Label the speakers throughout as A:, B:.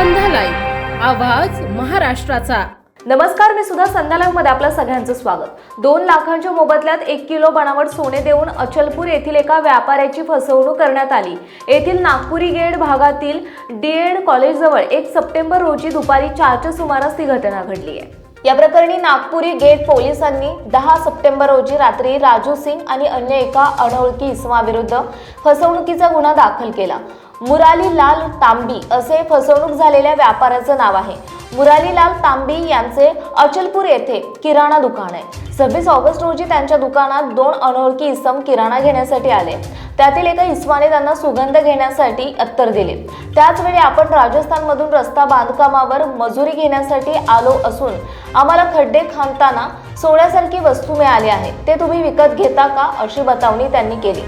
A: आवाज महाराष्ट्राचा.
B: नमस्कार मी सुद्धा संध्यालाईव्हमध्ये आपलं सगळ्यांचं स्वागत. दोन लाखांच्या मोबदल्यात एक किलो बनावट सोने देऊन अचलपूर येथील एका व्यापाऱ्याची फसवणूक करण्यात आली. येथील नागपुरी गेट भागातील डीएड कॉलेजजवळ एक सप्टेंबर रोजी दुपारी चारच्या सुमारास ती घटना घडली आहे. या प्रकरणी नागपुरी गेट पोलिसांनी दहा सप्टेंबर रोजी रात्री राजू सिंग आणि अन्य एका अनोळखी इसमाविरुद्ध फसवणुकीचा गुन्हा दाखल केला. मुराली लाल तांबी असे फसवणूक झालेल्या व्यापाऱ्याचं नाव आहे. मुरालीलाल तांबी यांचे अचलपूर येथे किराणा दुकान आहे. सव्वीस ऑगस्ट रोजी त्यांच्या दुकानात दोन अनोळखी इसम किराणा घेण्यासाठी आले. त्यातील एका इसमाने त्यांना सुगंध घेण्यासाठी अत्तर दिले. त्याचवेळी आपण राजस्थानमधून रस्ता बांधकामावर मजुरी घेण्यासाठी आलो असून आम्हाला खड्डे खांदताना सोन्यासारखी वस्तू मिळाली आहे. ते तुम्ही विकत घेता का अशी बतावणी त्यांनी केली.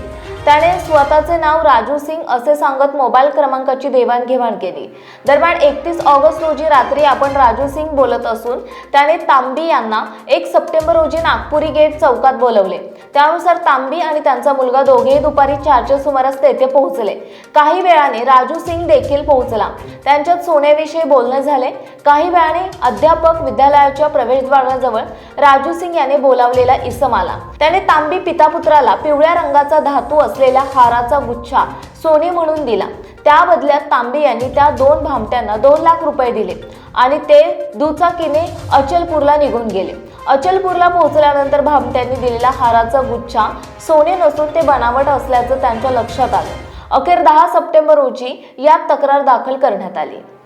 B: त्याने स्वतःचे नाव राजू सिंग असे सांगत मोबाईल क्रमांकाची देवाणघेवाण केली. दरम्यान एकतीस ऑगस्ट रोजी रात्री आपण राजू सिंग बोलत असून त्याने तांबी यांना एक सप्टेंबर रोजी नागपुरी गेट चौकात बोलवले. त्यानुसार तांबी आणि त्यांचा मुलगा दोघेही दुपारी चारच्या सुमारास तेथे पोहोचले. काही वेळाने राजू सिंग देखील पोहोचला. त्यांच्यात सोन्याविषयी बोलणे झाले. काही वेळाने अध्यापक विद्यालयाच्या प्रवेशद्वाराजवळ राजू सिंग याने बोलावलेला इसम आला त्याने तांबी पितापुत्राला पिवळ्या रंगाचा धातू असलेल्या हाराचा गुच्छा सोने म्हणून दिला. त्या बदल्यात तांबे यांनी त्या दोन भामट्यांना दोन लाख रुपये दिले आणि ते दुचाकीने अचलपूरला निघून गेले. अचलपूरला पोहोचल्यानंतर भामट्यांनी दिलेला हाराचा गुच्छा सोने नसून ते बनावट असल्याचं त्यांच्या लक्षात आलं. अखेर दहा सप्टेंबर रोजी यात तक्रार दाखल करण्यात आली.